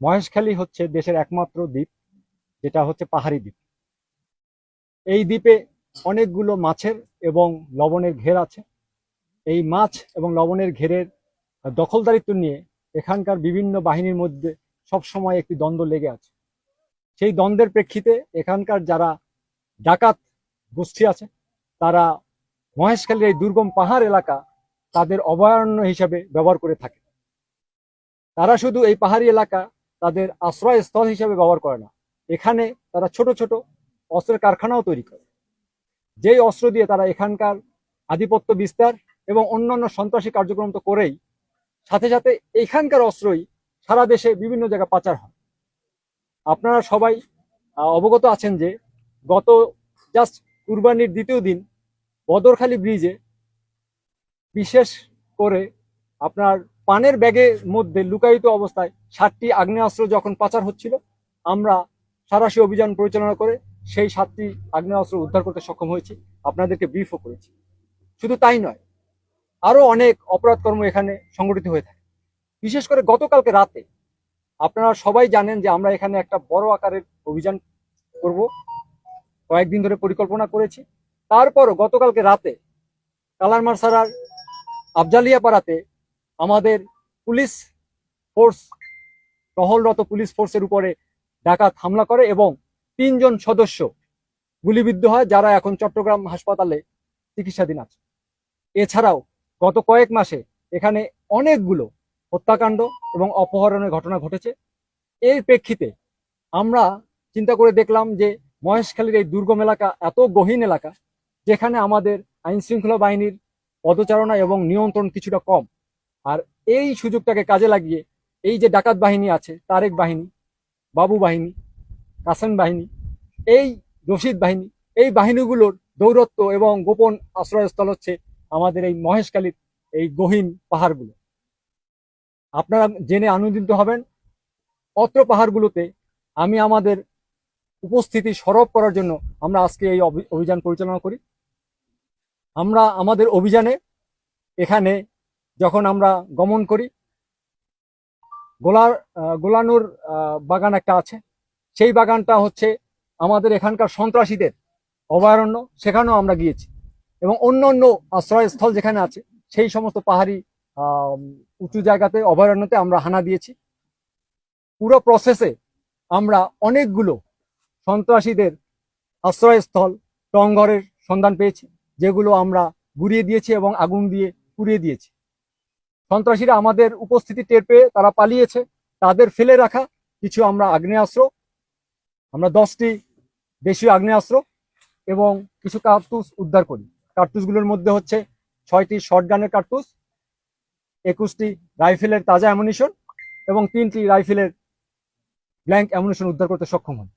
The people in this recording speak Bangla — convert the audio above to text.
মহেশখালী হচ্ছে দেশের একমাত্র দ্বীপ, যেটা হচ্ছে পাহাড়ি দ্বীপ। এই দ্বীপে অনেকগুলো মাছের এবং লবণের ঘের আছে। এই মাছ এবং লবণের ঘেরের দখলদারিত্ব নিয়ে এখানকার বিভিন্ন বাহিনীর মধ্যে সবসময় একটি দ্বন্দ্ব লেগে আছে। সেই দ্বন্দ্বের প্রেক্ষিতে এখানকার যারা ডাকাত গোষ্ঠী আছে, তারা মহেশখালীর এই দুর্গম পাহাড় এলাকা তাদের অভয়ারণ্য হিসাবে ব্যবহার করে থাকে। তারা শুধু এই পাহাড়ি এলাকা তাদের আশ্রয়স্থল হিসাবে ব্যবহার করে না। এখানে তারা ছোট ছোট অস্ত্রের কারখানাও তৈরি করে। যেই অস্ত্র দিয়ে তারা এখানকার আধিপত্য বিস্তার এবং অন্যান্য সন্ত্রাসী কার্যক্রম তো করেই, সাথে সাথে এখানকার অস্ত্রই সারা দেশে বিভিন্ন জায়গায় পাচার হয়। আপনারা সবাই অবগত আছেন যে গত জাস্ট কুরবানির দ্বিতীয় দিন বদরখালী ব্রিজে বিশেষ করে আপনার পানের ব্যাগের মধ্যে লুকায়িত অবস্থায় সাতটি আগ্নেয়াস্ত্র যখন পাচার হচ্ছিল, আমরা সারাশি অভিযান পরিচালনা করে সেই সাতটি আগ্নেয়াস্ত্র উদ্ধার করতে সক্ষম হয়েছি। আপনাদেরকে ব্রিফও করেছি। শুধু তাই নয় আরও অনেক অপরাধকর্ম এখানে সংগঠিত হয়ে থাকে। বিশেষ করে গতকালকে রাতে আপনারা সবাই জানেন যে আমরা এখানে একটা বড় আকারের অভিযান করব। কয়েকদিন ধরে পরিকল্পনা করেছি। তারপরও গতকালকে রাতে কালারমারসারার আফজালিয়া পাড়াতে আমাদের পুলিশ ফোর্স, টহলরত পুলিশ ফোর্সের উপরে ডাকাত হামলা করে এবং তিনজন সদস্য গুলিবিদ্ধ হয় যারা এখন চট্টগ্রাম হাসপাতালে চিকিৎসাধীন আছে। এছাড়াও গত কয়েক মাসে এখানে অনেকগুলো হত্যাকাণ্ড এবং অপহরণের ঘটনা ঘটেছে। এর প্রেক্ষিতে আমরা চিন্তা করে দেখলাম যে মহেশখালীর এই দুর্গম এলাকা এত গহীন এলাকা, যেখানে আমাদের আইনশৃঙ্খলা বাহিনীর পদচারণা এবং নিয়ন্ত্রণ কিছুটা কম। আর এই সুযোগটাকে কাজে লাগিয়ে এই যে ডাকাত বাহিনী আছে, তারেক বাহিনী, বাবু বাহিনী, কাসেম বাহিনী, এই রশিদ বাহিনী, এই বাহিনীগুলোর দৌরত্ব এবং গোপন আশ্রয়স্থল হচ্ছে আমাদের এই মহেশখালীর এই গহীন পাহাড়গুলো। আপনারা জেনে আনন্দিত হবেন, অত্র পাহাড়গুলোতে আমি আমাদের উপস্থিতি সরব করার জন্য আমরা আজকে এই অভি- অভিযান পরিচালনা করি। আমরা আমাদের অভিযানে এখানে যখন আমরা গমন করি, গোলার গোলানুর বাগান একটা আছে। সেই বাগানটা হচ্ছে আমাদের এখানকার সন্ত্রাসীদের অভয়ারণ্য। সেখানেও আমরা গিয়েছি এবং অন্য অন্য আশ্রয়স্থল যেখানে আছে, সেই সমস্ত পাহাড়ি উঁচু জায়গাতে, অভয়ারণ্যতে আমরা হানা দিয়েছি। পুরো প্রসেসে আমরা অনেকগুলো সন্ত্রাসীদের আশ্রয়স্থল টংঘরের সন্ধান পেয়েছি, যেগুলো আমরা গুড়িয়ে দিয়েছি এবং আগুন দিয়ে পুড়িয়ে দিয়েছি। সন্ত্রাসীরা আমাদের উপস্থিতি টের পেয়ে তারা পালিয়েছে। তাদের ফেলে রাখা কিছু আমরা আগ্নেয়াস্ত্র, আমরা দশটি দেশীয় আগ্নেয়াস্ত্র এবং কিছু কার্তুস উদ্ধার করি। কার্তুসগুলোর মধ্যে হচ্ছে ছয়টি শর্টগানের কার্তুস, একুশটি রাইফেলের তাজা অ্যামুনিশন এবং তিনটি রাইফেলের ব্ল্যাঙ্ক অ্যামুনিশন উদ্ধার করতে সক্ষম হন।